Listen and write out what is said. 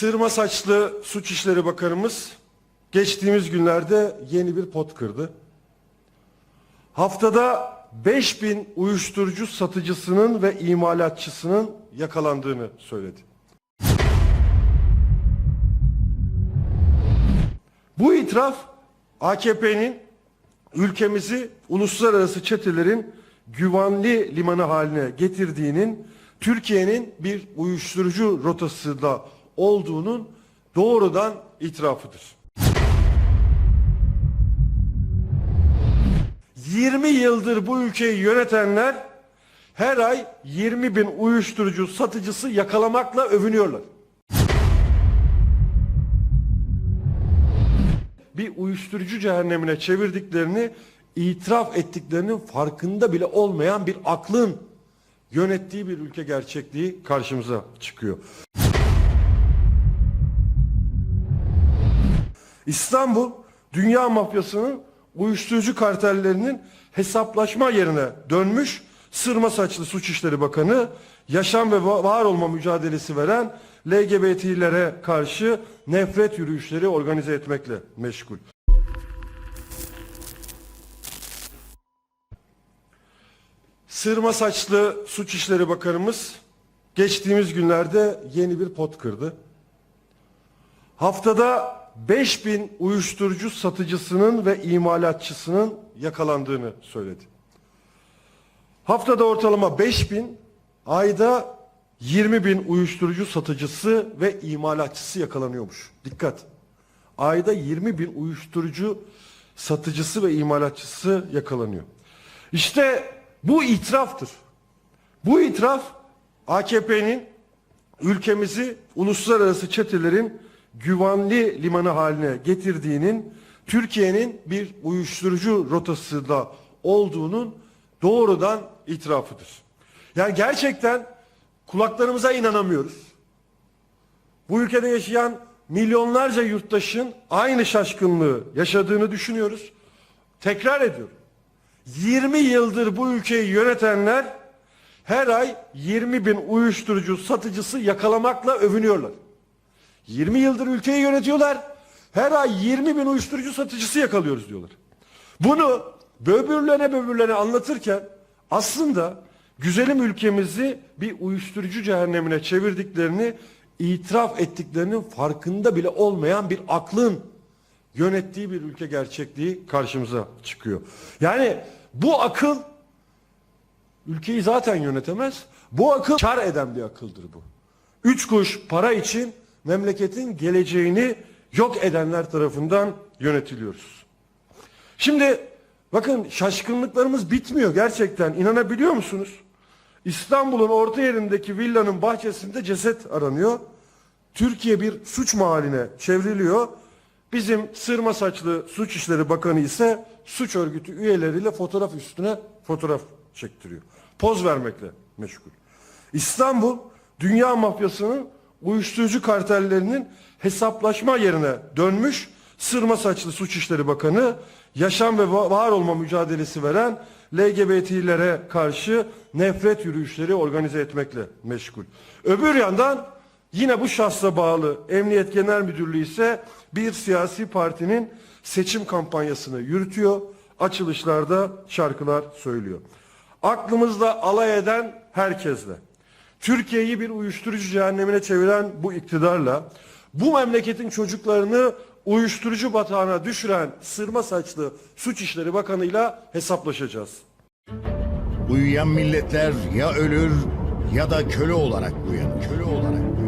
Sırma saçlı Suç İşleri Bakanımız geçtiğimiz günlerde yeni bir pot kırdı. Haftada 5000 uyuşturucu satıcısının ve imalatçısının yakalandığını söyledi. Bu itiraf AKP'nin ülkemizi uluslararası çetelerin güvenli limanı haline getirdiğinin Türkiye'nin bir uyuşturucu rotasında olduğunun doğrudan itirafıdır. 20 yıldır bu ülkeyi yönetenler her ay 20 bin uyuşturucu satıcısı yakalamakla övünüyorlar. bir uyuşturucu cehennemine çevirdiklerini itiraf ettiklerinin farkında bile olmayan bir aklın yönettiği bir ülke gerçekliği karşımıza çıkıyor. İstanbul dünya mafyasının uyuşturucu kartellerinin hesaplaşma yerine dönmüş sırma saçlı Suç İşleri Bakanı yaşam ve va- var olma mücadelesi veren LGBT'lere karşı nefret yürüyüşleri organize etmekle meşgul. Sırma saçlı Suç İşleri Bakanımız geçtiğimiz günlerde yeni bir pot kırdı. Haftada 5000 uyuşturucu satıcısının ve imalatçısının yakalandığını söyledi. Haftada ortalama 5000, ayda 20 bin uyuşturucu satıcısı ve imalatçısı yakalanıyormuş. Dikkat! Ayda 20 bin uyuşturucu satıcısı ve imalatçısı yakalanıyor. İşte bu itiraftır. Bu itiraf AKP'nin ülkemizi uluslararası çetelerin güvenli limanı haline getirdiğinin Türkiye'nin bir uyuşturucu rotasında olduğunun doğrudan itirafıdır. Yani gerçekten kulaklarımıza inanamıyoruz. Bu ülkede yaşayan milyonlarca yurttaşın aynı şaşkınlığı yaşadığını düşünüyoruz. Tekrar ediyorum. 20 yıldır bu ülkeyi yönetenler her ay 20 bin uyuşturucu satıcısı yakalamakla övünüyorlar. 20 yıldır ülkeyi yönetiyorlar. Her ay 20 bin uyuşturucu satıcısı yakalıyoruz diyorlar. Bunu böbürlene böbürlene anlatırken aslında güzelim ülkemizi bir uyuşturucu cehennemine çevirdiklerini itiraf ettiklerinin farkında bile olmayan bir aklın yönettiği bir ülke gerçekliği karşımıza çıkıyor. Yani bu akıl ülkeyi zaten yönetemez. Bu akıl kar eden bir akıldır bu. Üç kuş para için memleketin geleceğini yok edenler tarafından yönetiliyoruz. Şimdi bakın şaşkınlıklarımız bitmiyor gerçekten. İnanabiliyor musunuz? İstanbul'un orta yerindeki villanın bahçesinde ceset aranıyor. Türkiye bir suç mahalline çevriliyor. Bizim sırma saçlı Suç İşleri Bakanı ise suç örgütü üyeleriyle fotoğraf üstüne fotoğraf çektiriyor. Poz vermekle meşgul. İstanbul dünya mafyasının uyuşturucu kartellerinin hesaplaşma yerine dönmüş sırma saçlı Suç İşleri Bakanı yaşam ve va- var olma mücadelesi veren LGBT'lere karşı nefret yürüyüşleri organize etmekle meşgul. Öbür yandan yine bu şahsa bağlı Emniyet Genel Müdürlüğü ise bir siyasi partinin seçim kampanyasını yürütüyor. Açılışlarda şarkılar söylüyor. Aklımızda alay eden herkesle. Türkiye'yi bir uyuşturucu cehennemine çeviren bu iktidarla bu memleketin çocuklarını uyuşturucu batağına düşüren sırma saçlı Suç İşleri Bakanı'yla hesaplaşacağız. Uyuyan milletler ya ölür ya da köle olarak uyanır. Köle olarak